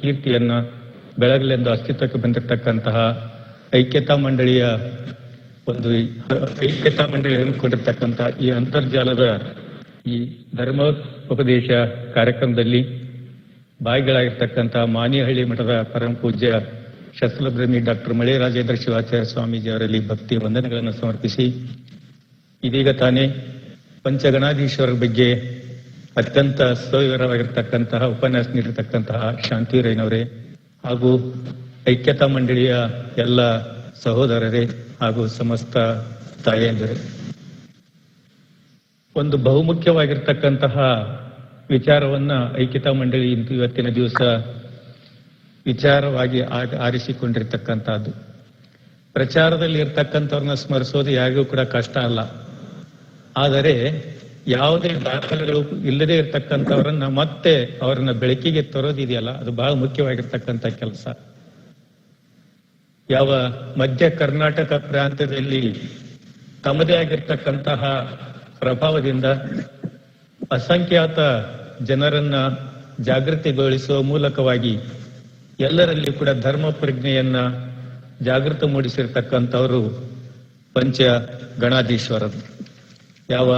ಕೀರ್ತಿಯನ್ನ ಬೆಳಗಲೆಂದು ಅಸ್ತಿತ್ವಕ್ಕೆ ಬಂದಿರತಕ್ಕಂತಹ ಐಕ್ಯತಾ ಮಂಡಳಿಯ ಒಂದು ಐಕ್ಯತಾ ಮಂಡಳಿ ಹಮ್ಮಿಕೊಂಡಿರ್ತಕ್ಕಂತಹ ಈ ಅಂತರ್ಜಾಲದ ಈ ಧರ್ಮೋಪದೇಶ ಕಾರ್ಯಕ್ರಮದಲ್ಲಿ ಬಾಯಿಗಳಾಗಿರ್ತಕ್ಕಂತಹ ಮಾನಿಹಳ್ಳಿ ಮಠದ ಪರಮ ಪೂಜ್ಯ ಶಸ್ತ್ರಭ್ರಮಿ ಡಾಕ್ಟರ್ ಮಳೆ ರಾಜೇಂದ್ರ ಶಿವಾಚಾರ್ಯ ಸ್ವಾಮೀಜಿ ಅವರಲ್ಲಿ ಭಕ್ತಿ ವಂದನೆಗಳನ್ನು ಸಮರ್ಪಿಸಿ ಇದೀಗ ತಾನೇ ಪಂಚಗಣಾಧೀಶ್ವರರ ಬಗ್ಗೆ ಅತ್ಯಂತ ಸವಿವರವಾಗಿರ್ತಕ್ಕಂತಹ ಉಪನ್ಯಾಸ ನೀಡಿರ್ತಕ್ಕಂತಹ ರೈನವರೇ ಹಾಗೂ ಐಕ್ಯತಾ ಮಂಡಳಿಯ ಎಲ್ಲ ಸಹೋದರರೇ ಹಾಗೂ ಸಮಸ್ತ ತಾಯಂದಿರೇ. ಒಂದು ಬಹುಮುಖ್ಯವಾಗಿರ್ತಕ್ಕಂತಹ ವಿಚಾರವನ್ನ ಐಕ್ಯತಾ ಮಂಡಳಿ ಇವತ್ತಿನ ದಿವಸ ವಿಚಾರವಾಗಿ ಆರಿಸಿಕೊಂಡಿರ್ತಕ್ಕಂತಹದ್ದು ಪ್ರಚಾರದಲ್ಲಿ ಇರ್ತಕ್ಕಂಥವ್ರನ್ನ ಸ್ಮರಿಸೋದು ಯಾರಿಗೂ ಕೂಡ ಕಷ್ಟ ಅಲ್ಲ. ಆದರೆ ಯಾವುದೇ ದಾಖಲೆಗಳು ಇಲ್ಲದೆ ಇರತಕ್ಕಂಥವ್ರನ್ನ ಮತ್ತೆ ಅವರನ್ನ ಬೆಳಕಿಗೆ ತರೋದಿದೆಯಲ್ಲ, ಅದು ಬಹಳ ಮುಖ್ಯವಾಗಿರ್ತಕ್ಕಂಥ ಕೆಲಸ. ಯಾವ ಮಧ್ಯ ಕರ್ನಾಟಕ ಪ್ರಾಂತ್ಯದಲ್ಲಿ ತಮ್ಮದೇ ಆಗಿರ್ತಕ್ಕಂತಹ ಪ್ರಭಾವದಿಂದ ಅಸಂಖ್ಯಾತ ಜನರನ್ನ ಜಾಗೃತಿಗೊಳಿಸುವ ಮೂಲಕವಾಗಿ ಎಲ್ಲರಲ್ಲಿ ಕೂಡ ಧರ್ಮ ಪ್ರಜ್ಞೆಯನ್ನ ಜಾಗೃತ ಮೂಡಿಸಿರ್ತಕ್ಕಂಥವರು ಪಂಚ ಗಣಾಧೀಶ್ವರರು. ಯಾವ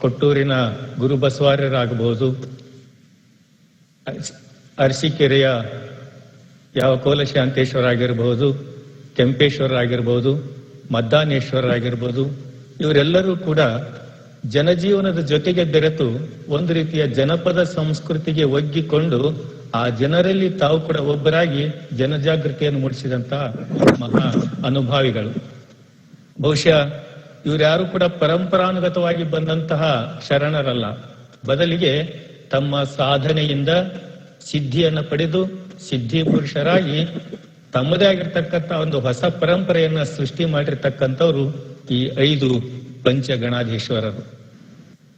ಕೊಟ್ಟೂರಿನ ಗುರು ಬಸವಾರ್ಯರಾಗಬಹುದು ಅರಸೀಕೆರೆಯ ಯಾವ ಕೋಲಶಾಂತೇಶ್ವರ ಆಗಿರಬಹುದು ಕೆಂಪೇಶ್ವರ ಆಗಿರಬಹುದು ಮದ್ದಾನೇಶ್ವರ ಆಗಿರ್ಬೋದು ಇವರೆಲ್ಲರೂ ಕೂಡ ಜನಜೀವನದ ಜೊತೆಗೆ ಬೆರೆತು ಒಂದು ರೀತಿಯ ಜನಪದ ಸಂಸ್ಕೃತಿಗೆ ಒಗ್ಗಿಕೊಂಡು ಆ ಜನರಲ್ಲಿ ತಾವು ಕೂಡ ಒಬ್ಬರಾಗಿ ಜನಜಾಗೃತಿಯನ್ನು ಮೂಡಿಸಿದಂತಹ ಮಹಾ ಅನುಭಾವಿಗಳು. ಬಹುಶಃ ಇವರ್ಯಾರು ಕೂಡ ಪರಂಪರಾನುಗತವಾಗಿ ಬಂದಂತಹ ಶರಣರಲ್ಲ. ಬದಲಿಗೆ ತಮ್ಮ ಸಾಧನೆಯಿಂದ ಸಿದ್ಧಿಯನ್ನು ಪಡೆದು ಸಿದ್ಧಿ ಪುರುಷರಾಗಿ ತಮ್ಮದೇ ಆಗಿರ್ತಕ್ಕಂಥ ಒಂದು ಹೊಸ ಪರಂಪರೆಯನ್ನ ಸೃಷ್ಟಿ ಮಾಡಿರ್ತಕ್ಕಂಥವ್ರು ಈ ಐದು ಪಂಚಗಣಾಧೀಶ್ವರರು.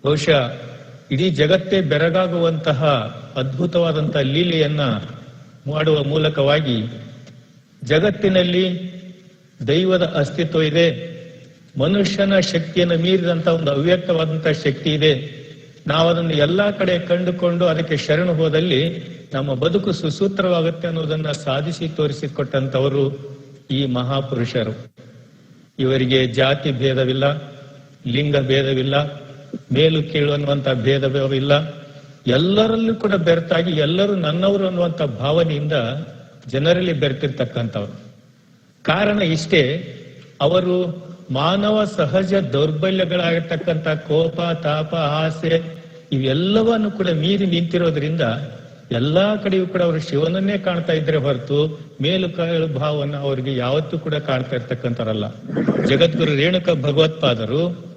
ಬಹುಶಃ ಇಡೀ ಜಗತ್ತೇ ಬೆರಗಾಗುವಂತಹ ಅದ್ಭುತವಾದಂತಹ ಲೀಲೆಯನ್ನ ಮಾಡುವ ಮೂಲಕವಾಗಿ ಜಗತ್ತಿನಲ್ಲಿ ದೈವದ ಅಸ್ತಿತ್ವ ಇದೆ. ಮನುಷ್ಯನ ಶಕ್ತಿಯನ್ನು ಮೀರಿದಂತ ಒಂದು ಅವ್ಯಕ್ತವಾದಂತಹ ಶಕ್ತಿ ಇದೆ. ನಾವು ಅದನ್ನು ಎಲ್ಲಾ ಕಡೆ ಕಂಡುಕೊಂಡು ಅದಕ್ಕೆ ಶರಣು ಹೋದಲ್ಲಿ ನಮ್ಮ ಬದುಕು ಸುಸೂತ್ರವಾಗುತ್ತೆ ಅನ್ನೋದನ್ನ ಸಾಧಿಸಿ ತೋರಿಸಿಕೊಟ್ಟಂತವರು ಈ ಮಹಾಪುರುಷರು. ಇವರಿಗೆ ಜಾತಿ ಭೇದವಿಲ್ಲ, ಲಿಂಗ ಭೇದವಿಲ್ಲ, ಮೇಲು ಕೀಳು ಅನ್ನುವಂತ ಭೇದವಿಲ್ಲ. ಎಲ್ಲರಲ್ಲೂ ಕೂಡ ಬೆರೆತಾಗಿ ಎಲ್ಲರೂ ನನ್ನವರು ಅನ್ನುವಂತ ಭಾವನೆಯಿಂದ ಜನರಲ್ಲಿ ಬೆರೆತಿರ್ತಕ್ಕಂಥವ್ರು. ಕಾರಣ ಇಷ್ಟೇ, ಅವರು ಮಾನವ ಸಹಜ ದೌರ್ಬಲ್ಯಗಳಾಗಿರ್ತಕ್ಕಂಥ ಕೋಪ, ತಾಪ, ಆಸೆ, ಇವೆಲ್ಲವನ್ನು ಕೂಡ ಮೀರಿ ನಿಂತಿರೋದ್ರಿಂದ ಎಲ್ಲಾ ಕಡೆಯೂ ಕೂಡ ಅವರು ಶಿವನನ್ನೇ ಕಾಣ್ತಾ ಇದ್ರೆ ಹೊರತು ಮೇಲು ಕಾಳು ಭಾವನ ಅವರಿಗೆ ಯಾವತ್ತೂ ಕೂಡ ಕಾಣ್ತಾ ಇರ್ತಕ್ಕಂಥರಲ್ಲ ಜಗದ್ಗುರು ರೇಣುಕ ಭಗವತ್ಪಾದರು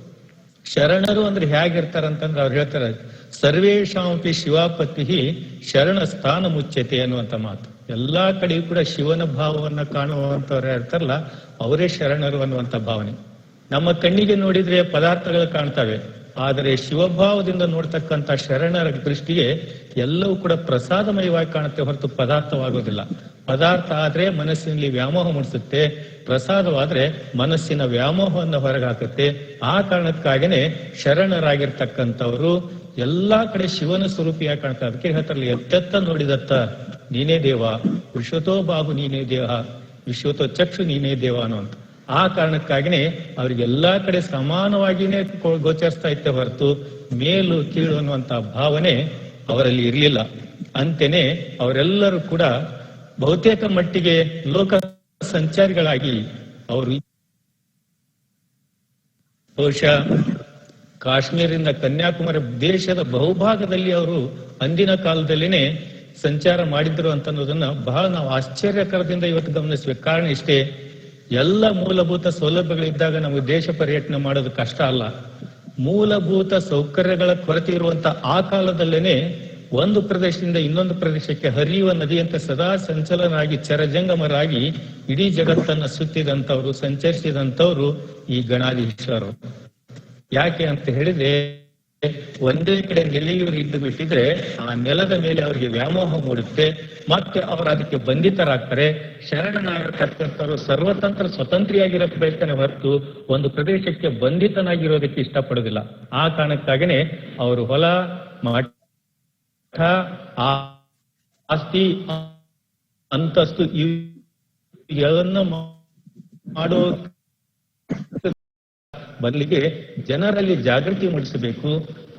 ಶರಣರು ಅಂದ್ರೆ ಹೇಗಿರ್ತಾರಂತಂದ್ರೆ ಅವ್ರು ಹೇಳ್ತಾರೆ ಸರ್ವೇಶಾಂಪಿ ಶಿವಾಪತಿ ಶರಣ ಸ್ಥಾನ ಮುಚ್ಚತೆ ಅನ್ನುವಂತ ಮಾತು. ಎಲ್ಲಾ ಕಡೆಯೂ ಕೂಡ ಶಿವನ ಭಾವವನ್ನ ಕಾಣುವಂತವ್ರು ಹೇಳ್ತಾರಲ್ಲ ಅವರೇ ಶರಣರು ಅನ್ನುವಂತ ಭಾವನೆ. ನಮ್ಮ ಕಣ್ಣಿಗೆ ನೋಡಿದ್ರೆ ಪದಾರ್ಥಗಳು ಕಾಣ್ತವೆ. ಆದರೆ ಶಿವಭಾವದಿಂದ ನೋಡ್ತಕ್ಕಂತ ಶರಣರ ದೃಷ್ಟಿಗೆ ಎಲ್ಲವೂ ಕೂಡ ಪ್ರಸಾದಮಯವಾಗಿ ಕಾಣುತ್ತೆ ಹೊರತು ಪದಾರ್ಥವಾಗೋದಿಲ್ಲ. ಪದಾರ್ಥ ಆದ್ರೆ ಮನಸ್ಸಿನಲ್ಲಿ ವ್ಯಾಮೋಹ ಮೂಡಿಸುತ್ತೆ, ಪ್ರಸಾದವಾದ್ರೆ ಮನಸ್ಸಿನ ವ್ಯಾಮೋಹವನ್ನು ಹೊರಗಾಕುತ್ತೆ. ಆ ಕಾರಣಕ್ಕಾಗಿನೇ ಶರಣರಾಗಿರ್ತಕ್ಕಂಥವ್ರು ಎಲ್ಲಾ ಕಡೆ ಶಿವನ ಸ್ವರೂಪಿಯಾಗಿ ಕಾಣ್ತಾರೆ. ಅದಕ್ಕೆ ಹೇಳ್ತಾರಲ್ಲ, ಎತ್ತೆತ್ತ ನೋಡಿದತ್ತ ನೀನೇ ದೇವ, ವಿಶ್ವತೋ ಬಾಹು ನೀನೇ ದೇವ ವಿಶ್ವತೋ ಚಕ್ಷು ನೀನೇ ದೇವ ಅನ್ನುವಂತ ಆ ಕಾರಣಕ್ಕಾಗಿನೇ ಅವ್ರಿಗೆಲ್ಲಾ ಕಡೆ ಸಮಾನವಾಗಿನೇ ಗೋಚರಿಸ್ತಾ ಇತ್ತೆ ಹೊರತು ಮೇಲು ಕೀಳು ಅನ್ನುವಂತ ಭಾವನೆ ಅವರಲ್ಲಿ ಇರಲಿಲ್ಲ. ಅಂತೇನೆ ಅವರೆಲ್ಲರೂ ಕೂಡ ಬಹುತೇಕ ಮಟ್ಟಿಗೆ ಲೋಕ ಸಂಚಾರಿಗಳಾಗಿ ಅವರು ಬಹುಶಃ ಕಾಶ್ಮೀರದಿಂದ ಕನ್ಯಾಕುಮಾರಿ ದೇಶದ ಬಹುಭಾಗದಲ್ಲಿ ಅವರು ಅಂದಿನ ಕಾಲದಲ್ಲಿನೇ ಸಂಚಾರ ಮಾಡಿದ್ರು ಅಂತ ಅನ್ನೋದನ್ನ ಬಹಳ ನಾವು ಆಶ್ಚರ್ಯಕರದಿಂದ ಇವತ್ತು ಗಮನಿಸ್ಬೇಕು. ಕಾರಣ ಇಷ್ಟೇ ಎಲ್ಲ ಮೂಲಭೂತ ಸೌಲಭ್ಯಗಳಿದ್ದಾಗ ನಮಗೆ ದೇಶ ಪರ್ಯಟನೆ ಮಾಡೋದು ಕಷ್ಟ ಅಲ್ಲ. ಮೂಲಭೂತ ಸೌಕರ್ಯಗಳ ಕೊರತೆ ಇರುವಂತ ಆ ಕಾಲದಲ್ಲೇನೆ ಒಂದು ಪ್ರದೇಶದಿಂದ ಇನ್ನೊಂದು ಪ್ರದೇಶಕ್ಕೆ ಹರಿಯುವ ನದಿಯಂತೆ ಸದಾ ಸಂಚಲನಾಗಿ ಚರಜಂಗಮರಾಗಿ ಇಡೀ ಜಗತ್ತನ್ನ ಸುತ್ತಿದಂತವ್ರು ಸಂಚರಿಸಿದಂತವ್ರು ಈ ಗಣಾಧೀಶರು ಯಾಕೆ ಅಂತ ಹೇಳಿದ್ರೆ ಒಂದೇ ಕಡೆ ನೆಲೆಯೂರು ಇದ್ದು ಬಿಟ್ಟಿದ್ರೆ ಆ ನೆಲದ ಮೇಲೆ ಅವರಿಗೆ ವ್ಯಾಮೋಹ ಮೂಡುತ್ತೆ, ಮತ್ತೆ ಅವರು ಅದಕ್ಕೆ ಬಂಧಿತರಾಗ್ತಾರೆ. ಶರಣನಾಗಿರ್ತಕ್ಕಂಥವ್ರು ಸರ್ವತಂತ್ರ ಸ್ವತಂತ್ರಿಯಾಗಿರಕ್ಕೆ ಹೊರತು ಒಂದು ಪ್ರದೇಶಕ್ಕೆ ಬಂಧಿತನಾಗಿರೋದಕ್ಕೆ ಇಷ್ಟಪಡೋದಿಲ್ಲ ಆ ಕಾರಣಕ್ಕಾಗೇನೆ ಅವರು ಹೊಲ, ಮಠ, ಆಸ್ತಿ, ಅಂತಸ್ತು ಮಾಡೋ ಬದಲಿಗೆ ಜನರಲ್ಲಿ ಜಾಗೃತಿ ಮೂಡಿಸಬೇಕು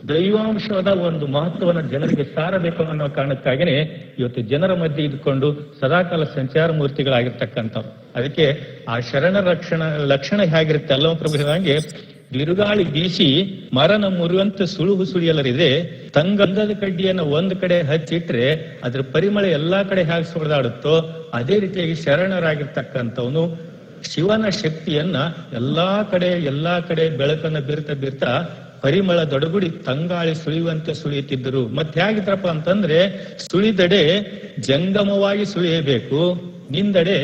ದೈವಾಂಶದ ಒಂದು ಮಹತ್ವವನ್ನು ಜನರಿಗೆ ಸಾರಬೇಕು ಅನ್ನೋ ಕಾರಣಕ್ಕಾಗಿನೇ ಇವತ್ತು ಜನರ ಮಧ್ಯೆ ಇದ್ಕೊಂಡು ಸದಾಕಾಲ ಸಂಚಾರ ಮೂರ್ತಿಗಳಾಗಿರ್ತಕ್ಕಂಥವ್ರು. ಅದಕ್ಕೆ ಆ ಶರಣ ರಕ್ಷಣ, ಲಕ್ಷಣ ಹೇಗಿರುತ್ತೆ ಅಲ್ಲವ ಪ್ರಭು ಹೇಳಂಗೆ ಬಿರುಗಾಳಿ ಬೀಸಿ ಮರನ ಮುರುವಂತ ಸುಳುಹು ಸುಳಿಯಲರಿದೆ ತಂಗಂಧದ ಕಡ್ಡಿಯನ್ನು ಒಂದ್ ಕಡೆ ಹಚ್ಚಿಟ್ರೆ ಅದ್ರ ಪರಿಮಳ ಎಲ್ಲಾ ಕಡೆ ಹೇಗೆ ಸುಳಿದಾಡುತ್ತೋ ಅದೇ ರೀತಿಯಾಗಿ ಶರಣರಾಗಿರ್ತಕ್ಕಂಥವನು ಶಿವನ ಶಕ್ತಿಯನ್ನ ಎಲ್ಲಾ ಕಡೆ ಎಲ್ಲಾ ಕಡೆ ಬೆಳಕನ್ನ ಬೀರ್ತಾ ಬೀರ್ತಾ ಪರಿಮಳ ದೊಡಗುಡಿ ತಂಗಾಳಿ ಸುಳಿಯುವಂತೆ ಸುಳಿಯುತ್ತಿದ್ದರು. ಮತ್ತೆ ಹೇಗಿದ್ರಪ್ಪ ಅಂತಂದ್ರೆ ಸುಳಿದಡೆ ಜಂಗಮವಾಗಿ ಸುಳಿಯಬೇಕು. ನಿಂದಡೆ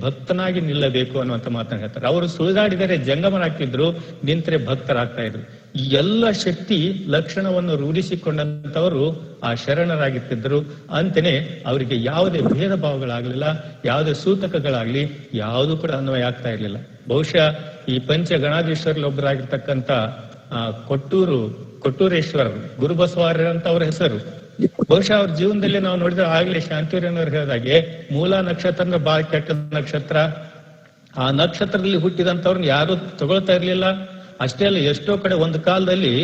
ಭಕ್ತನಾಗಿ ನಿಲ್ಲಬೇಕು ಅನ್ನುವಂತ ಮಾತನ್ನ ಹೇಳ್ತಾರೆ. ಅವರು ಸುಳಿದಾಡಿದರೆ ಜಂಗಮನಾಗ್ತಿದ್ರು ನಿಂತರೆ ಭಕ್ತರಾಗ್ತಾ ಇದ್ರು. ಎಲ್ಲ ಶಕ್ತಿ ಲಕ್ಷಣವನ್ನು ರೂಢಿಸಿಕೊಂಡಂತವರು ಆ ಶರಣರಾಗಿರ್ತಿದ್ರು. ಅಂತೇನೆ ಅವರಿಗೆ ಯಾವುದೇ ಭೇದ ಭಾವಗಳಾಗ್ಲಿಲ್ಲ, ಯಾವುದೇ ಸೂತಕಗಳಾಗ್ಲಿ, ಯಾವುದು ಕೂಡ ಅನ್ವಯ ಆಗ್ತಾ ಇರಲಿಲ್ಲ. ಬಹುಶಃ ಈ ಪಂಚ ಗಣಾಧೀಶ್ವರಲ್ಲಿ ಕೊಟ್ಟೂರು ಕೊಟ್ಟೂರೇಶ್ವರರು ಗುರುಬಸವಾರ್ಯರಂತ ಅವರ ಹೆಸರು. ಬಹುಶಃ ಅವ್ರ ಜೀವನದಲ್ಲಿ ನಾವು ನೋಡಿದ್ರೆ ಆಗ್ಲೇ ಶಾಂತಿವರನವ್ರು ಹೇಳಿದಾಗೆ ಮೂಲ ನಕ್ಷತ್ರ ಬಹಳ ಕೆಟ್ಟ ನಕ್ಷತ್ರ. ಆ ನಕ್ಷತ್ರದಲ್ಲಿ ಹುಟ್ಟಿದಂತವ್ರನ್ನ ಯಾರು ತಗೊಳ್ತಾ ಇರ್ಲಿಲ್ಲ. ಅಷ್ಟೇ ಅಲ್ಲ, ಎಷ್ಟೋ ಕಡೆ ಒಂದು ಕಾಲದಲ್ಲಿ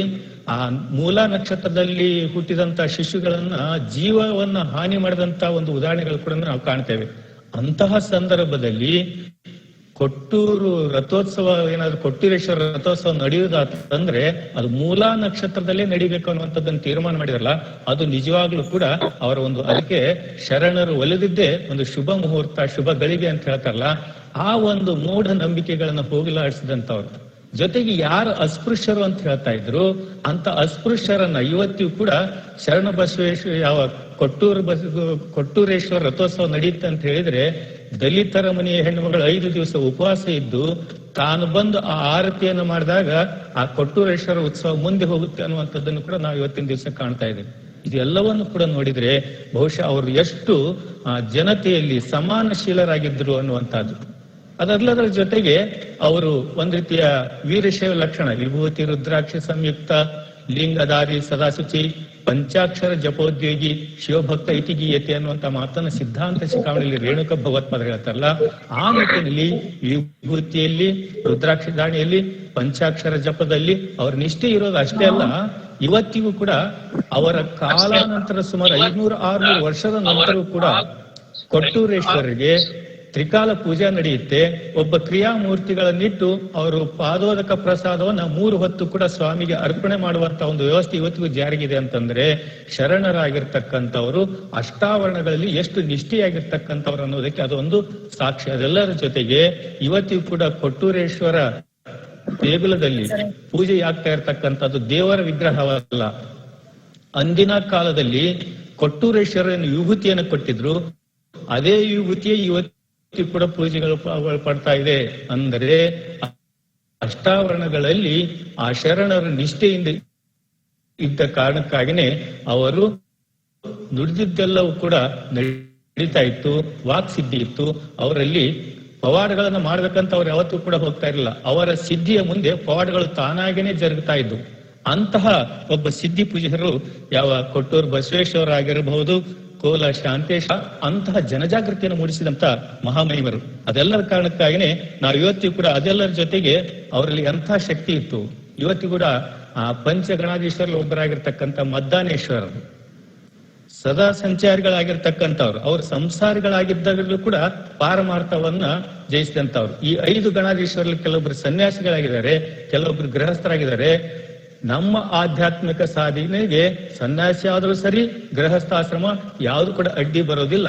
ಆ ಮೂಲ ನಕ್ಷತ್ರದಲ್ಲಿ ಹುಟ್ಟಿದಂತ ಶಿಶುಗಳನ್ನ ಜೀವವನ್ನ ಹಾನಿ ಮಾಡಿದಂತ ಒಂದು ಉದಾಹರಣೆಗಳು ಕೂಡ ನಾವು ಕಾಣ್ತೇವೆ. ಅಂತಹ ಸಂದರ್ಭದಲ್ಲಿ ಕೊಟ್ಟೂರು ರಥೋತ್ಸವ, ಏನಾದ್ರು ಕೊಟ್ಟೂರೇಶ್ವರ ರಥೋತ್ಸವ ನಡೆಯುವುದಂದ್ರೆ ಅದು ಮೂಲ ನಕ್ಷತ್ರದಲ್ಲೇ ನಡಿಬೇಕು ಅನ್ನುವಂಥದ್ದನ್ನು ತೀರ್ಮಾನ ಮಾಡಿದ್ರಲ್ಲ, ಅದು ನಿಜವಾಗ್ಲೂ ಕೂಡ ಅವರ ಒಂದು ಅದಕ್ಕೆ ಶರಣರು ಒಲಿದಿದ್ದೇ ಒಂದು ಶುಭ ಮುಹೂರ್ತ, ಶುಭ ಗಳಿಗೆ ಅಂತ ಹೇಳ್ತಾರಲ್ಲ, ಆ ಒಂದು ಮೂಢ ನಂಬಿಕೆಗಳನ್ನ ಹೋಗಲಾಡಿಸಿದಂತವ್ರು ಜೊತೆಗೆ ಯಾರು ಅಸ್ಪೃಶ್ಯರು ಅಂತ ಹೇಳ್ತಾ ಇದ್ರು ಅಂತ ಅಸ್ಪೃಶ್ಯರನ್ನ ಇವತ್ತಿಗೂ ಕೂಡ ಶರಣ ಬಸವೇಶ್ವರ ಯಾವ ಕೊಟ್ಟೂರು ಬಸ್, ಕೊಟ್ಟೂರೇಶ್ವರ ರಥೋತ್ಸವ ನಡೆಯುತ್ತೆ ಅಂತ ಹೇಳಿದ್ರೆ ದಲಿತರ ಮನೆಯ ಹೆಣ್ಣುಮಗಳು ಐದು ದಿವಸ ಉಪವಾಸ ಇದ್ದು ತಾನು ಬಂದು ಆ ಆರತಿಯನ್ನು ಮಾಡಿದಾಗ ಆ ಕೊಟ್ಟೂರೇಶ್ವರ ಉತ್ಸವ ಮುಂದೆ ಹೋಗುತ್ತೆ ಅನ್ನುವಂಥದ್ದನ್ನು ಕೂಡ ನಾವು ಇವತ್ತಿನ ದಿವಸ ಕಾಣ್ತಾ ಇದ್ದೇವೆ. ಇದೆಲ್ಲವನ್ನು ಕೂಡ ನೋಡಿದ್ರೆ ಬಹುಶಃ ಅವರು ಎಷ್ಟು ಜನತೆಯಲ್ಲಿ ಸಮಾನಶೀಲರಾಗಿದ್ದರು ಅನ್ನುವಂಥದ್ದು. ಅದಲ್ಲದರ ಜೊತೆಗೆ ಅವರು ಒಂದ್ ರೀತಿಯ ವೀರಶೈವ ಲಕ್ಷಣ, ವಿಭೂತಿ, ರುದ್ರಾಕ್ಷಿ ಸಂಯುಕ್ತ, ಲಿಂಗಧಾರಿ, ಸದಾಶುಚಿ ಪಂಚಾಕ್ಷರ ಜಪೋದ್ಯೋಗಿ ಶಿವಭಕ್ತ ಇತಿಗೀಯತೆ ಅನ್ನುವಂತ ಮಾತನ್ನ ಸಿದ್ಧಾಂತ ಶಿಖಾವಣಿಯಲ್ಲಿ ರೇಣುಕ ಭಗವತ್ಪಾದ ಹೇಳ್ತಾರಲ್ಲ, ಆ ನಿಟ್ಟಿನಲ್ಲಿ ವಿಭೂತಿಯಲ್ಲಿ, ರುದ್ರಾಕ್ಷ ದಾಣಿಯಲ್ಲಿ, ಪಂಚಾಕ್ಷರ ಜಪದಲ್ಲಿ ಅವ್ರ ನಿಷ್ಠೆ ಇರೋದು ಅಷ್ಟೇ ಅಲ್ಲ, ಇವತ್ತಿಗೂ ಕೂಡ ಅವರ ಕಾಲಾನಂತರ ಸುಮಾರು ಐದ್ನೂರ ಆರ್ನೂರು ವರ್ಷದ ನಂತರವೂ ಕೂಡ ಕೊಟ್ಟೂರೇಶ್ವರರಿಗೆ ತ್ರಿಕಾಲ ಪೂಜೆ ನಡೆಯುತ್ತೆ ಒಬ್ಬ ಕ್ರಿಯಾಮೂರ್ತಿಗಳನ್ನಿಟ್ಟು ಅವರು ಪಾದೋದಕ ಪ್ರಸಾದವನ್ನ ಮೂರು ಹೊತ್ತು ಕೂಡ ಸ್ವಾಮಿಗೆ ಅರ್ಪಣೆ ಮಾಡುವಂತ ಒಂದು ವ್ಯವಸ್ಥೆ ಇವತ್ತಿಗೂ ಜಾರಿಗಿದೆ ಅಂತಂದ್ರೆ ಶರಣರಾಗಿರ್ತಕ್ಕಂಥವರು ಅಷ್ಟಾವರಣಗಳಲ್ಲಿ ಎಷ್ಟು ನಿಷ್ಠೆಯಾಗಿರ್ತಕ್ಕಂಥವ್ರು ಅನ್ನೋದಕ್ಕೆ ಅದೊಂದು ಸಾಕ್ಷಿ. ಅದೆಲ್ಲರ ಜೊತೆಗೆ ಇವತ್ತಿಗೂ ಕೂಡ ಕೊಟ್ಟೂರೇಶ್ವರ ದೇಗುಲದಲ್ಲಿ ಪೂಜೆ ಆಗ್ತಾ ಇರತಕ್ಕಂಥದ್ದು ದೇವರ ವಿಗ್ರಹವಲ್ಲ. ಅಂದಿನ ಕಾಲದಲ್ಲಿ ಕೊಟ್ಟೂರೇಶ್ವರನ ವಿಭೂತಿಯನ್ನು ಕೊಟ್ಟಿದ್ರು. ಅದೇ ವಿಭೂತಿಯೇ ಇವತ್ತು ಕೂಡ ಪೂಜೆಗಳು ಪಡ್ತಾ ಇದೆ ಅಂದರೆ ಅಷ್ಟಾವರಣಗಳಲ್ಲಿ ಆ ಶರಣರ ನಿಷ್ಠೆಯಿಂದ ಇದ್ದ ಕಾರಣಕ್ಕಾಗಿನೇ ಅವರು ದುಡಿದಿದ್ದೆಲ್ಲವೂ ಕೂಡ ನಡೀತಾ ಇತ್ತು, ವಾಕ್ ಸಿದ್ಧಿ ಇತ್ತು. ಅವರಲ್ಲಿ ಪವಾಡಗಳನ್ನ ಮಾಡ್ಬೇಕಂತ ಅವ್ರು ಯಾವತ್ತೂ ಕೂಡ ಹೋಗ್ತಾ ಇರಲಿಲ್ಲ. ಅವರ ಸಿದ್ಧಿಯ ಮುಂದೆ ಪವಾಡಗಳು ತಾನಾಗೇನೆ ಜರುಗ್ತಾ ಇದ್ವು ಅಂತಹ ಒಬ್ಬ ಸಿದ್ಧಿ ಪೂಜಕರು ಯಾವ ಕೊಟ್ಟೂರು ಬಸವೇಶ್ವರ ಆಗಿರಬಹುದು ಕೋಲ ಶಾಂತೇಶ, ಅಂತಹ ಜನಜಾಗೃತಿಯನ್ನು ಮೂಡಿಸಿದಂತ ಮಹಾಮಹಿಮರು. ಅದೆಲ್ಲರ ಕಾರಣಕ್ಕಾಗಿನೇ ನಾವು ಇವತ್ತಿಗೂ ಕೂಡ ಅದೆಲ್ಲರ ಜೊತೆಗೆ ಅವರಲ್ಲಿ ಎಂಥ ಶಕ್ತಿ ಇತ್ತು. ಇವತ್ತಿಗೂ ಕೂಡ ಆ ಪಂಚಗಣಾಧೀಶ್ವರಲ್ಲಿ ಒಬ್ಬರಾಗಿರ್ತಕ್ಕಂಥ ಮದ್ದಾನೇಶ್ವರರು ಸದಾ ಸಂಚಾರಿಗಳಾಗಿರ್ತಕ್ಕಂಥವ್ರು, ಅವ್ರ ಸಂಸಾರಿಗಳಾಗಿದ್ದಾಗಲೂ ಕೂಡ ಪಾರಮಾರ್ಥವನ್ನ ಜಯಿಸಿದಂತವ್ರು ಈ ಐದು ಗಣಾಧೀಶ್ವರಲ್ಲಿ ಕೆಲವೊಬ್ರು ಸನ್ಯಾಸಿಗಳಾಗಿದ್ದಾರೆ, ಕೆಲವೊಬ್ರು ಗೃಹಸ್ಥರಾಗಿದ್ದಾರೆ ನಮ್ಮ ಆಧ್ಯಾತ್ಮಿಕ ಸಾಧನೆಗೆ ಸನ್ಯಾಸಿ ಆದರೂ ಸರಿ, ಗೃಹಸ್ಥಾಶ್ರಮ ಯಾವುದು ಕೂಡ ಅಡ್ಡಿ ಬರೋದಿಲ್ಲ.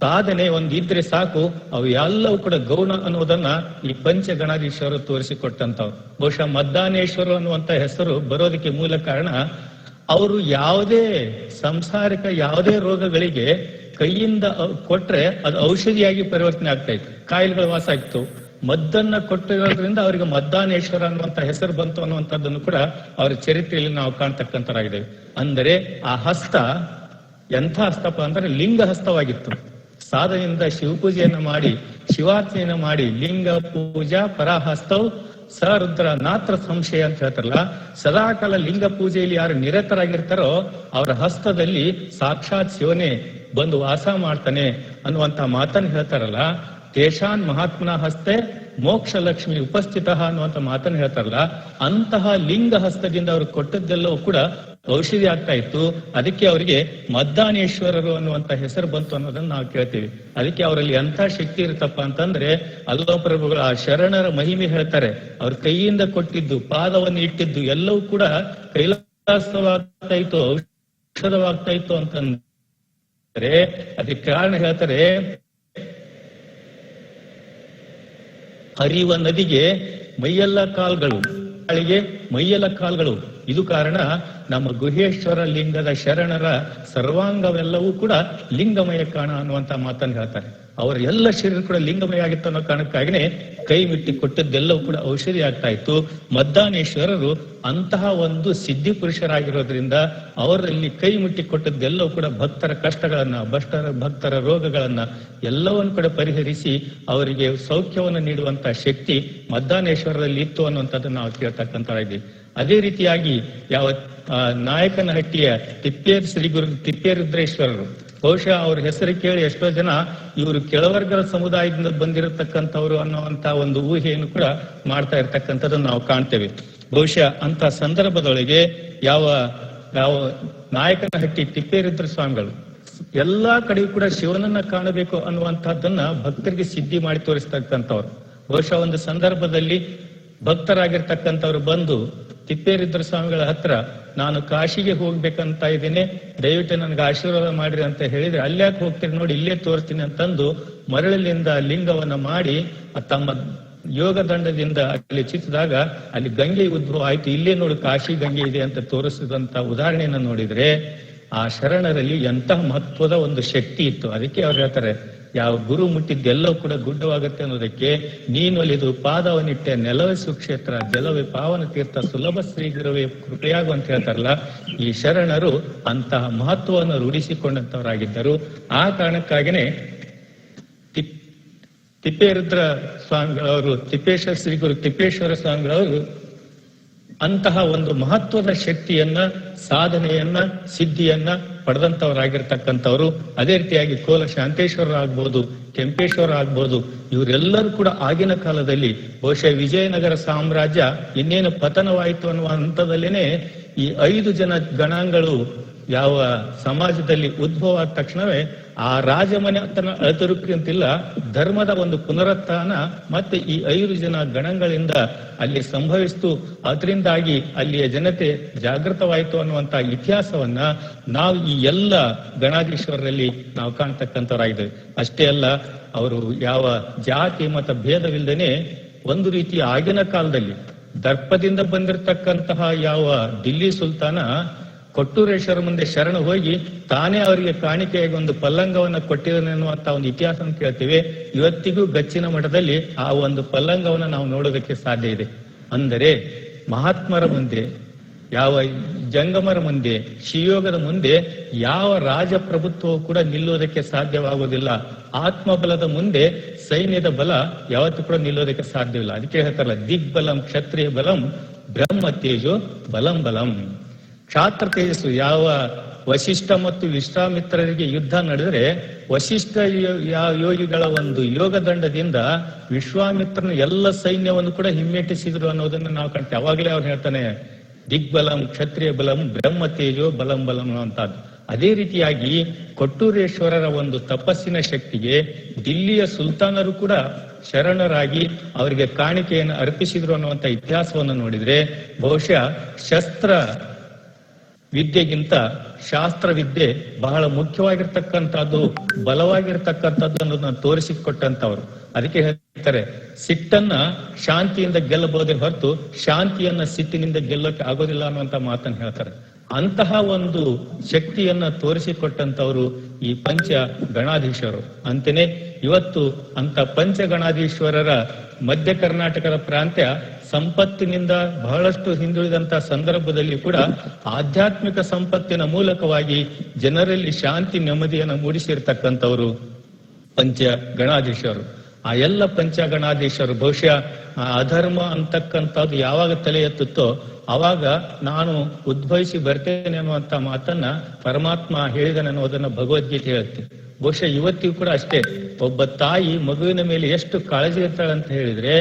ಸಾಧನೆ ಒಂದಿದ್ರೆ ಸಾಕು, ಅವು ಎಲ್ಲವೂ ಕೂಡ ಗೌಣ ಅನ್ನೋದನ್ನ ಈ ಪಂಚ ಗಣಾಧೀಶ್ವರರು ತೋರಿಸಿಕೊಟ್ಟಂತವ್ರು ಬಹುಶಃ ಮದ್ದಾನೇಶ್ವರ ಅನ್ನುವಂತ ಹೆಸರು ಬರೋದಕ್ಕೆ ಮೂಲ ಕಾರಣ, ಅವರು ಯಾವುದೇ ಸಂಸಾರಿಕ ಯಾವುದೇ ರೋಗಗಳಿಗೆ ಕೈಯಿಂದ ಕೊಟ್ರೆ ಅದು ಔಷಧಿಯಾಗಿ ಪರಿವರ್ತನೆ ಆಗ್ತಾ ಇತ್ತು. ಕಾಯಿಲೆಗಳು ವಾಸ ಆಗ್ತು ಮದ್ದನ್ನ ಕೊಟ್ಟಿರೋದ್ರಿಂದ ಅವರಿಗೆ ಮದ್ದಾನೇಶ್ವರ ಅನ್ನುವಂತ ಹೆಸರು ಬಂತು ಅನ್ನುವಂಥದ್ದನ್ನು ಕೂಡ ಅವರ ಚರಿತ್ರೆಯಲ್ಲಿ ನಾವು ಕಾಣ್ತಕ್ಕಂಥರಾಗಿದ್ದೇವೆ ಅಂದರೆ ಆ ಹಸ್ತ ಎಂಥ ಹಸ್ತಪ್ಪ ಅಂದ್ರೆ ಲಿಂಗ ಹಸ್ತವಾಗಿತ್ತು. ಸಾಧನೆಯಿಂದ ಶಿವಪೂಜೆಯನ್ನು ಮಾಡಿ, ಶಿವಾರ್ಚನೆಯನ್ನು ಮಾಡಿ, ಲಿಂಗ ಪೂಜಾ ಪರಾಹಸ್ತವ್ ಸರುದ್ರ ನಾತ್ರ ಸಂಶಯ ಅಂತ ಹೇಳ್ತಾರಲ್ಲ, ಸದಾಕಾಲ ಲಿಂಗ ಪೂಜೆಯಲ್ಲಿ ಯಾರು ನಿರತರಾಗಿರ್ತಾರೋ ಅವರ ಹಸ್ತದಲ್ಲಿ ಸಾಕ್ಷಾತ್ ಶಿವನೇ ಬಂದು ವಾಸ ಮಾಡ್ತಾನೆ ಅನ್ನುವಂತ ಮಾತನ್ನು ಹೇಳ್ತಾರಲ್ಲ ತೇಷಾನ್ ಮಹಾತ್ಮನ ಹಸ್ತೆ ಮೋಕ್ಷ ಲಕ್ಷ್ಮಿ ಉಪಸ್ಥಿತ ಅನ್ನುವಂತ ಮಾತನ್ನು ಹೇಳ್ತಾರಲ್ಲ, ಅಂತಹ ಲಿಂಗ ಹಸ್ತದಿಂದ ಅವ್ರು ಕೊಟ್ಟದ್ದೆಲ್ಲವೂ ಕೂಡ ಔಷಧಿ ಆಗ್ತಾ ಇತ್ತು. ಅದಕ್ಕೆ ಅವರಿಗೆ ಮದ್ದಾನೇಶ್ವರರು ಅನ್ನುವಂತ ಹೆಸರು ಬಂತು ಅನ್ನೋದನ್ನ ನಾವು ಕೇಳ್ತೀವಿ. ಅದಕ್ಕೆ ಅವರಲ್ಲಿ ಎಂಥ ಶಕ್ತಿ ಇರುತ್ತಪ್ಪ ಅಂತಂದ್ರೆ ಅಲ್ಲೋ ಪ್ರಭುಗಳು ಆ ಶರಣರ ಮಹಿಮೆ ಹೇಳ್ತಾರೆ. ಅವ್ರ ಕೈಯಿಂದ ಕೊಟ್ಟಿದ್ದು, ಪಾದವನ್ನು ಇಟ್ಟಿದ್ದು ಎಲ್ಲವೂ ಕೂಡ ಕೈಲಾಸವಾಗ್ತಾ ಇತ್ತು, ಔಷಧವಾಗ್ತಾ ಇತ್ತು ಅಂತಂದ್ರೆ, ಅದಕ್ಕೆ ಕಾರಣ ಹೇಳ್ತಾರೆ ಹರಿಯುವ ನದಿಗೆ ಮೈಯೆಲ್ಲ ಕಾಲ್ಗಳು ಮೈಯೆಲ್ಲ ಕಾಲ್ಗಳು. ಇದು ಕಾರಣ ನಮ್ಮ ಗುಹೇಶ್ವರ ಲಿಂಗದ ಶರಣರ ಸರ್ವಾಂಗವೆಲ್ಲವೂ ಕೂಡ ಲಿಂಗಮಯ ಕಾಣ ಅನ್ನುವಂತ ಮಾತನ್ನು ಹೇಳ್ತಾರೆ. ಅವರ ಎಲ್ಲ ಶರೀರ ಕೂಡ ಲಿಂಗಮಯ ಆಗಿತ್ತು ಅನ್ನೋ ಕಾರಣಕ್ಕಾಗಿನೇ ಕೈ ಮಿಟ್ಟಿ ಕೊಟ್ಟದ್ದೆಲ್ಲವೂ ಕೂಡ ಔಷಧಿ ಆಗ್ತಾ ಇತ್ತು. ಮದ್ದಾನೇಶ್ವರರು ಅಂತಹ ಒಂದು ಸಿದ್ಧಿ ಪುರುಷರಾಗಿರೋದ್ರಿಂದ ಅವರಲ್ಲಿ ಕೈ ಮುಟ್ಟಿ ಕೊಟ್ಟದ್ದೆಲ್ಲವೂ ಕೂಡ ಭಕ್ತರ ಕಷ್ಟಗಳನ್ನ ಭಕ್ತರ ಭಕ್ತರ ರೋಗಗಳನ್ನ ಎಲ್ಲವನ್ನು ಕೂಡ ಪರಿಹರಿಸಿ ಅವರಿಗೆ ಸೌಖ್ಯವನ್ನು ನೀಡುವಂತಹ ಶಕ್ತಿ ಮದ್ದಾನೇಶ್ವರದಲ್ಲಿ ಇತ್ತು ಅನ್ನುವಂಥದ್ದನ್ನು ನಾವು ಕೇಳ್ತಕ್ಕಂಥ ಇದ್ದೀವಿ ಅದೇ ರೀತಿಯಾಗಿ ಯಾವ ನಾಯಕನಹಟ್ಟಿಯ ತಿಪ್ಪೇರ್ ಶ್ರೀ ಗುರು, ತಿಪ್ಪೇರುದ್ರೇಶ್ವರರು. ಬಹುಶಃ ಅವ್ರ ಹೆಸರು ಕೇಳಿ ಎಷ್ಟೋ ಜನ ಇವರು ಕೆಳವರ್ಗದ ಸಮುದಾಯದಿಂದ ಬಂದಿರತಕ್ಕಂಥವ್ರು ಅನ್ನುವಂತ ಒಂದು ಊಹೆಯನ್ನು ಕೂಡ ಮಾಡ್ತಾ ಇರ್ತಕ್ಕಂಥದ್ದನ್ನು ನಾವು ಕಾಣ್ತೇವೆ. ಬಹುಶಃ ಅಂತ ಸಂದರ್ಭದೊಳಗೆ ಯಾವ ಯಾವ ನಾಯಕನಹಟ್ಟಿ ತಿಪ್ಪೇರುದ್ರ ಸ್ವಾಮಿಗಳು ಎಲ್ಲಾ ಕಡೆಯೂ ಕೂಡ ಶಿವನನ್ನ ಕಾಣಬೇಕು ಅನ್ನುವಂತಹದ್ದನ್ನ ಭಕ್ತರಿಗೆ ಸಿದ್ಧಿ ಮಾಡಿ ತೋರಿಸ್ತಕ್ಕಂಥವ್ರು. ಬಹುಶಃ ಒಂದು ಸಂದರ್ಭದಲ್ಲಿ ಭಕ್ತರಾಗಿರ್ತಕ್ಕಂಥವ್ರು ಬಂದು ತಿಪ್ಪೇರಿದ್ರ ಸ್ವಾಮಿಗಳ ಹತ್ರ, ನಾನು ಕಾಶಿಗೆ ಹೋಗ್ಬೇಕಂತ ಇದ್ದೀನಿ, ದಯವಿಟ್ಟು ನನಗೆ ಆಶೀರ್ವಾದ ಮಾಡಿರಿ ಅಂತ ಹೇಳಿದ್ರೆ ಅಲ್ಲ್ಯಾಕೆ ಹೋಗ್ತೀರಿ ನೋಡಿ, ಇಲ್ಲೇ ತೋರಿಸ್ತೀನಿ ಅಂತಂದು ಮರಳಿನಿಂದ ಲಿಂಗವನ್ನ ಮಾಡಿ ತಮ್ಮ ಯೋಗ ದಂಡದಿಂದ ಅಲ್ಲಿ ಚಿತ್ತಿದಾಗ, ಅಲ್ಲಿ ಗಂಗೆ ಉದ್ಭವ ಆಯ್ತು, ಇಲ್ಲೇ ನೋಡಿ ಕಾಶಿ ಗಂಗೆ ಇದೆ ಅಂತ ತೋರಿಸಿದಂತ ಉದಾಹರಣೆಯನ್ನ ನೋಡಿದ್ರೆ, ಆ ಶರಣರಲ್ಲಿ ಎಂತಹ ಮಹತ್ವದ ಒಂದು ಶಕ್ತಿ ಇತ್ತು. ಅದಕ್ಕೆ ಅವ್ರು ಹೇಳ್ತಾರೆ ಯಾವ ಗುರು ಮುಟ್ಟಿದ್ದೆಲ್ಲವೂ ಕೂಡ ಗುಡ್ಡವಾಗುತ್ತೆ ಅನ್ನೋದಕ್ಕೆ ನೀನು ಒಲಿದು ಪಾದವನಿಟ್ಟೆ ನೆಲವೇ ಸುಕ್ಷೇತ್ರ, ಜಲವೇ ಪಾವನ ತೀರ್ಥ, ಸುಲಭ ಶ್ರೀಗುರುವೇ ಕೃಪೆಯಾಗು ಅಂತ ಹೇಳ್ತಾರಲ್ಲ, ಈ ಶರಣರು ಅಂತಹ ಮಹತ್ವವನ್ನು ರೂಢಿಸಿಕೊಂಡಂತವರಾಗಿದ್ದರು. ಆ ಕಾರಣಕ್ಕಾಗಿನೇ ತಿಪ್, ತಿಪ್ಪೇರುದ್ರ ಸ್ವಾಮಿಗಳವರು ತಿಪ್ಪೇಶ್ವರ ಶ್ರೀ ಗುರು ತಿಪ್ಪೇಶ್ವರ ಸ್ವಾಮಿಗಳವರು ಅಂತಹ ಒಂದು ಮಹತ್ವದ ಶಕ್ತಿಯನ್ನ, ಸಾಧನೆಯನ್ನ, ಸಿದ್ಧಿಯನ್ನ ಪಡೆದಂತವರಾಗಿರ್ತಕ್ಕಂಥವ್ರು ಅದೇ ರೀತಿಯಾಗಿ ಕೋಲ ಶಾಂತೇಶ್ವರ ಆಗ್ಬೋದು ಕೆಂಪೇಶ್ವರ ಆಗ್ಬೋದು, ಇವರೆಲ್ಲರೂ ಕೂಡ ಆಗಿನ ಕಾಲದಲ್ಲಿ ಬಹುಶಃ ವಿಜಯನಗರ ಸಾಮ್ರಾಜ್ಯ ಇನ್ನೇನು ಪತನವಾಯಿತು ಅನ್ನುವ ಹಂತದಲ್ಲೇನೆ ಈ ಐದು ಜನ ಗಣಾಂಗಳು ಯಾವ ಸಮಾಜದಲ್ಲಿ ಉದ್ಭವ ಆದ ತಕ್ಷಣವೇ ಆ ರಾಜಮನೆತನ ಅಳತರುಕ್ಕಿಂತಿಲ್ಲ ಧರ್ಮದ ಒಂದು ಪುನರುತ್ಥಾನ ಮತ್ತೆ ಈ ಐದು ಜನ ಗಣಗಳಿಂದ ಅಲ್ಲಿ ಸಂಭವಿಸ್ತು. ಅದರಿಂದಾಗಿ ಅಲ್ಲಿಯ ಜನತೆ ಜಾಗೃತವಾಯಿತು ಅನ್ನುವಂತ ಇತಿಹಾಸವನ್ನ ನಾವು ಈ ಎಲ್ಲ ಗಣಾಧೀಶ್ವರರಲ್ಲಿ ನಾವು ಕಾಣ್ತಕ್ಕಂಥವರಾಗಿದ್ದೇವೆ. ಅಷ್ಟೇ ಅಲ್ಲ, ಅವರು ಯಾವ ಜಾತಿ ಮತ ಭೇದವಿಲ್ಲದೇನೆ ಒಂದು ರೀತಿ ಆಗಿನ ಕಾಲದಲ್ಲಿ ದರ್ಪದಿಂದ ಬಂದಿರತಕ್ಕಂತಹ ಯಾವ ದಿಲ್ಲಿ ಸುಲ್ತಾನ ಕೊಟ್ಟೂರೇಶ್ವರ ಮುಂದೆ ಶರಣ ಹೋಗಿ ತಾನೇ ಅವರಿಗೆ ಕಾಣಿಕೆಯಾಗಿ ಒಂದು ಪಲ್ಲಂಗವನ್ನು ಕೊಟ್ಟಿದ್ದಾನೆ ಅನ್ನುವಂತ ಒಂದು ಇತಿಹಾಸವನ್ನು ಕೇಳ್ತೀವಿ. ಇವತ್ತಿಗೂ ಗಚ್ಚಿನ ಮಠದಲ್ಲಿ ಆ ಒಂದು ಪಲ್ಲಂಗವನ್ನು ನಾವು ನೋಡೋದಕ್ಕೆ ಸಾಧ್ಯ ಇದೆ. ಅಂದರೆ ಮಹಾತ್ಮರ ಮುಂದೆ, ಯಾವ ಜಂಗಮರ ಮುಂದೆ, ಶಿವಯೋಗದ ಮುಂದೆ ಯಾವ ರಾಜಪ್ರಭುತ್ವವು ಕೂಡ ನಿಲ್ಲುವುದಕ್ಕೆ ಸಾಧ್ಯವಾಗುವುದಿಲ್ಲ. ಆತ್ಮಬಲದ ಮುಂದೆ ಸೈನ್ಯದ ಬಲ ಯಾವತ್ತೂ ಕೂಡ ನಿಲ್ಲೋದಕ್ಕೆ ಸಾಧ್ಯವಿಲ್ಲ. ಅದಕ್ಕೆ ಹೇಳ್ತಾರಲ್ಲ, ದಿಗ್ಬಲಂ ಕ್ಷತ್ರಿಯ ಬಲಂ ಬ್ರಹ್ಮ ತೇಜೋ ಬಲಂ ಬಲಂ. ಕ್ಷಾತ್ರ ತೇಜಸ್ಸು, ಯಾವ ವಶಿಷ್ಠ ಮತ್ತು ವಿಶ್ವಾಮಿತ್ರರಿಗೆ ಯುದ್ಧ ನಡೆದರೆ ವಶಿಷ್ಠ ಯೋಗಿಗಳ ಒಂದು ಯೋಗ ದಂಡದಿಂದ ವಿಶ್ವಾಮಿತ್ರನ ಎಲ್ಲ ಸೈನ್ಯವನ್ನು ಕೂಡ ಹಿಮ್ಮೆಟ್ಟಿಸಿದ್ರು ಅನ್ನೋದನ್ನ ನಾವು ಕಾಣ್ತೇವೆ ಅವಾಗಲೇ ಅವ್ರು ಹೇಳ್ತಾನೆ, ದಿಗ್ಬಲಂ ಕ್ಷತ್ರಿಯ ಬಲಂ ಬ್ರಹ್ಮ ತೇಜೋ ಬಲಂ ಬಲಂ ಅಂತದ್ದು. ಅದೇ ರೀತಿಯಾಗಿ ಕೊಟ್ಟೂರೇಶ್ವರರ ಒಂದು ತಪಸ್ಸಿನ ಶಕ್ತಿಗೆ ದಿಲ್ಲಿಯ ಸುಲ್ತಾನರು ಕೂಡ ಶರಣರಾಗಿ ಅವರಿಗೆ ಕಾಣಿಕೆಯನ್ನು ಅರ್ಪಿಸಿದ್ರು ಅನ್ನುವಂತ ಇತಿಹಾಸವನ್ನು ನೋಡಿದ್ರೆ ಬಹುಶಃ ಶಸ್ತ್ರ ವಿದ್ಯೆಗಿಂತ ಶಾಸ್ತ್ರ ವಿದ್ಯೆ ಬಹಳ ಮುಖ್ಯವಾಗಿರ್ತಕ್ಕಂಥದ್ದು, ಬಲವಾಗಿರ್ತಕ್ಕಂಥದ್ದು ಅನ್ನೋದನ್ನ ತೋರಿಸಿಕೊಟ್ಟಂತವ್ರು ಅದಕ್ಕೆ ಹೇಳ್ತಾರೆ, ಸಿಟ್ಟನ್ನ ಶಾಂತಿಯಿಂದ ಗೆಲ್ಲಬಹುದೇ ಹೊರತು ಶಾಂತಿಯನ್ನ ಸಿಟ್ಟಿನಿಂದ ಗೆಲ್ಲೋಕೆ ಆಗೋದಿಲ್ಲ ಅನ್ನುವಂತ ಮಾತನ್ನ ಹೇಳ್ತಾರೆ. ಅಂತಹ ಒಂದು ಶಕ್ತಿಯನ್ನ ತೋರಿಸಿಕೊಟ್ಟಂತವರು ಈ ಪಂಚ ಗಣಾಧೀಶರು ಅಂತೆಯೇ ಇವತ್ತು ಅಂತ ಪಂಚ ಗಣಾಧೀಶ್ವರರ ಮಧ್ಯ ಕರ್ನಾಟಕದ ಪ್ರಾಂತ್ಯ ಸಂಪತ್ತಿನಿಂದ ಬಹಳಷ್ಟು ಹಿಂದುಳಿದಂತ ಸಂದರ್ಭದಲ್ಲಿ ಕೂಡ ಆಧ್ಯಾತ್ಮಿಕ ಸಂಪತ್ತಿನ ಮೂಲಕವಾಗಿ ಜನರಲ್ಲಿ ಶಾಂತಿ ನೆಮ್ಮದಿಯನ್ನು ಮೂಡಿಸಿರ್ತಕ್ಕಂಥವರು ಪಂಚ ಗಣಾಧೀಶರು ಆ ಎಲ್ಲ ಪಂಚಗಣಾಧೀಶರು ಬಹುಶಃ ಅಧರ್ಮ ಅಂತಕ್ಕಂಥದ್ದು ಯಾವಾಗ ತಲೆ ಎತ್ತುತ್ತೋ ಅವಾಗ ನಾನು ಉದ್ಭವಿಸಿ ಬರ್ತೇನೆ ಅನ್ನುವಂತ ಮಾತನ್ನ ಪರಮಾತ್ಮ ಹೇಳಿದನು ಅನ್ನೋದನ್ನ ಭಗವದ್ಗೀತೆ ಹೇಳುತ್ತೆ. ಬಹುಶಃ ಇವತ್ತಿಗೂ ಕೂಡ ಅಷ್ಟೇ. ಒಬ್ಬ ತಾಯಿ ಮಗುವಿನ ಮೇಲೆ ಎಷ್ಟು ಕಾಳಜಿ ಇರ್ತಾಳೆ ಅಂತ ಹೇಳಿದ್ರೆ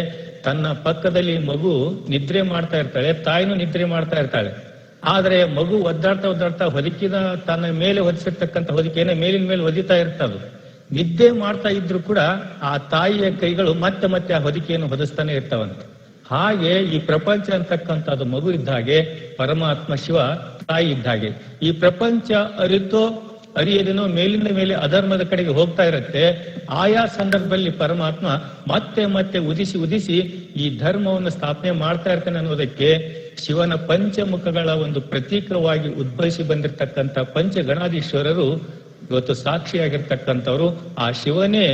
ತನ್ನ ಪಕ್ಕದಲ್ಲಿ ಮಗು ನಿದ್ರೆ ಮಾಡ್ತಾ ಇರ್ತಾಳೆ, ತಾಯಿನೂ ನಿದ್ರೆ ಮಾಡ್ತಾ ಇರ್ತಾಳೆ. ಆದ್ರೆ ಮಗು ಒದ್ದಾಡ್ತಾ ಒದ್ದಾಡ್ತಾ ಹೊದಿಕಿನ ತನ್ನ ಮೇಲೆ ಹೊದಿಸಿರ್ತಕ್ಕಂಥ ಹೊದಿಕೆನ ಮೇಲಿನ ಮೇಲೆ ಒದಿತಾ ಇರ್ತದು ನಿದ್ದೆ ಮಾಡ್ತಾ ಇದ್ರು ಕೂಡ ಆ ತಾಯಿಯ ಕೈಗಳು ಮತ್ತೆ ಮತ್ತೆ ಆ ಹೊದಿಕೆಯನ್ನು ಹೊದಿಸ್ತಾನೆ ಇರ್ತಾವಂತೆ. ಹಾಗೆ ಈ ಪ್ರಪಂಚ ಅಂತಕ್ಕಂಥದ್ದು ಮಗು ಇದ್ದ ಹಾಗೆ ಪರಮಾತ್ಮ ಶಿವ ತಾಯಿ ಇದ್ದ ಹಾಗೆ. ಈ ಪ್ರಪಂಚ ಅರಿತೋ ಅರಿಯದೇನೋ ಮೇಲಿಂದ ಮೇಲೆ ಅಧರ್ಮದ ಕಡೆಗೆ ಹೋಗ್ತಾ ಇರುತ್ತೆ. ಆಯಾ ಸಂದರ್ಭದಲ್ಲಿ ಪರಮಾತ್ಮ ಮತ್ತೆ ಮತ್ತೆ ಉದಿಸಿ ಉದಿಸಿ ಈ ಧರ್ಮವನ್ನು ಸ್ಥಾಪನೆ ಮಾಡ್ತಾ ಇರ್ತಾನೆ ಅನ್ನೋದಕ್ಕೆ ಶಿವನ ಪಂಚಮುಖಗಳ ಒಂದು ಪ್ರತೀಕವಾಗಿ ಉದ್ಭವಿಸಿ ಬಂದಿರತಕ್ಕಂಥ ಪಂಚಗಣಾಧೀಶ್ವರರು ಇವತ್ತು ಸಾಕ್ಷಿಯಾಗಿರ್ತಕ್ಕಂಥವ್ರು ಆ ಶಿವನೇ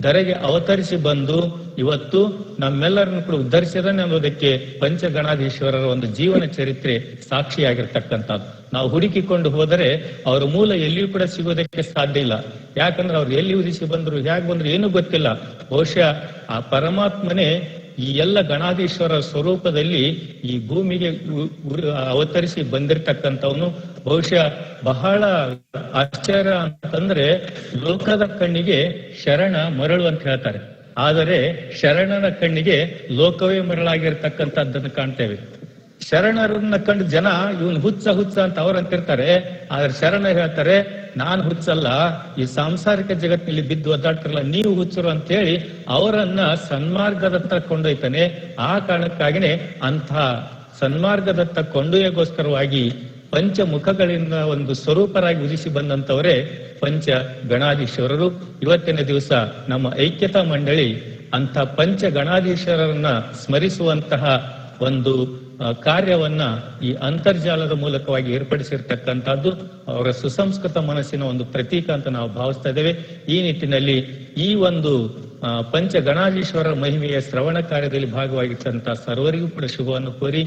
ಧರೆಗೆ ಅವತರಿಸಿ ಬಂದು ಇವತ್ತು ನಮ್ಮೆಲ್ಲರನ್ನು ಕೂಡ ಉದ್ಧರಿಸಿದಾನೆ ಅನ್ನೋದಕ್ಕೆ ಪಂಚಗಣಾಧೀಶ್ವರರ ಒಂದು ಜೀವನ ಚರಿತ್ರೆ ಸಾಕ್ಷಿಯಾಗಿರ್ತಕ್ಕಂಥದ್ದು. ನಾವು ಹುಡುಕಿಕೊಂಡು ಹೋದರೆ ಅವರ ಮೂಲ ಎಲ್ಲಿಯೂ ಕೂಡ ಸಿಗೋದಕ್ಕೆ ಸಾಧ್ಯ ಇಲ್ಲ. ಯಾಕಂದ್ರೆ ಅವ್ರು ಎಲ್ಲಿ ಉದಿಸಿ ಬಂದ್ರು, ಹೇಗೆ ಬಂದ್ರು ಏನು ಗೊತ್ತಿಲ್ಲ. ಬಹುಶಃ ಆ ಪರಮಾತ್ಮನೇ ಈ ಎಲ್ಲ ಗಣಾಧೀಶ್ವರ ಸ್ವರೂಪದಲ್ಲಿ ಈ ಭೂಮಿಗೆ ಅವತರಿಸಿ ಬಂದಿರತಕ್ಕಂಥವನು ಬಹುಶಃ ಬಹಳ ಆಶ್ಚರ್ಯ ಅಂತಂದ್ರೆ ಲೋಕದ ಕಣ್ಣಿಗೆ ಶರಣ ಮರಳು ಅಂತ ಹೇಳ್ತಾರೆ. ಆದರೆ ಶರಣನ ಕಣ್ಣಿಗೆ ಲೋಕವೇ ಮರಳಾಗಿರ್ತಕ್ಕಂಥದ್ದನ್ನು ಕಾಣ್ತೇವೆ. ಶರಣರನ್ನ ಕಂಡು ಜನ ಇವನ್ ಹುಚ್ಚ ಹುಚ್ಚ ಅಂತ ಅವ್ರು ಅಂತಿರ್ತಾರೆ ಆದ್ರೆ ಶರಣ ಹೇಳ್ತಾರೆ, ನಾನ್ ಹುಚ್ಚಲ್ಲ, ಈ ಸಾಂಸಾರಿಕ ಜಗತ್ತಿನಲ್ಲಿ ಬಿದ್ದು ಒದ್ದಾಡ್ತಿರಲ್ಲ, ನೀವು ಹುಚ್ಚರು ಅಂತ ಹೇಳಿ ಅವರನ್ನ ಸನ್ಮಾರ್ಗದತ್ತ ಕೊಂಡೊಯ್ತಾನೆ. ಆ ಕಾರಣಕ್ಕಾಗಿನೇ ಅಂಥ ಸನ್ಮಾರ್ಗದತ್ತ ಕೊಂಡೊಯ್ಯಗೋಸ್ಕರವಾಗಿ ಪಂಚ ಮುಖಗಳಿಂದ ಒಂದು ಸ್ವರೂಪರಾಗಿ ಉದಿಸಿ ಬಂದಂತವರೇ ಪಂಚ ಗಣಾಧೀಶ್ವರರು. ಇವತ್ತಿನ ದಿವಸ ನಮ್ಮ ಐಕ್ಯತಾ ಮಂಡಳಿ ಅಂತ ಪಂಚ ಗಣಾಧೀಶ್ವರರನ್ನ ಸ್ಮರಿಸುವಂತಹ ಒಂದು ಕಾರ್ಯವನ್ನ ಈ ಅಂತರ್ಜಾಲದ ಮೂಲಕವಾಗಿ ಏರ್ಪಡಿಸಿರ್ತಕ್ಕಂಥದ್ದು ಅವರ ಸುಸಂಸ್ಕೃತ ಮನಸ್ಸಿನ ಒಂದು ಪ್ರತೀಕ ಅಂತ ನಾವು ಭಾವಿಸ್ತಾ ಇದ್ದೇವೆ. ಈ ನಿಟ್ಟಿನಲ್ಲಿ ಈ ಒಂದು ಪಂಚ ಗಣಾಧೀಶ್ವರ ಮಹಿಮೆಯ ಶ್ರವಣ ಕಾರ್ಯದಲ್ಲಿ ಭಾಗವಾಗಿದ್ದಂತಹ ಸರ್ವರಿಗೂ ಕೂಡ ಶುಭವನ್ನು ಕೋರಿ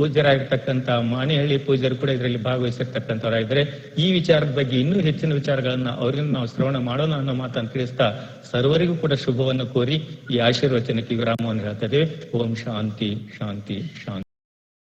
ಪೂಜ್ಯರಾಗಿರ್ತಕ್ಕಂಥ ಮಾಣಿಹಳ್ಳಿ ಪೂಜ್ಯರು ಕೂಡ ಇದರಲ್ಲಿ ಭಾಗವಹಿಸಿರ್ತಕ್ಕಂಥವರಾಗಿದ್ದಾರೆ ಈ ವಿಚಾರದ ಬಗ್ಗೆ ಇನ್ನೂ ಹೆಚ್ಚಿನ ವಿಚಾರಗಳನ್ನ ಅವರಿಂದ ನಾವು ಶ್ರವಣ ಮಾಡೋಣ ಅನ್ನೋ ಮಾತನ್ನು ತಿಳಿಸ್ತಾ ಸರ್ವರಿಗೂ ಕೂಡ ಶುಭವನ್ನು ಕೋರಿ ಈ ಆಶೀರ್ವಚನಕ್ಕೆ ವಿರಾಮವನ್ನು ಹೇಳ್ತಾ ಇದ್ದೇವೆ. ಓಂ ಶಾಂತಿ ಶಾಂತಿ ಶಾಂತಿ.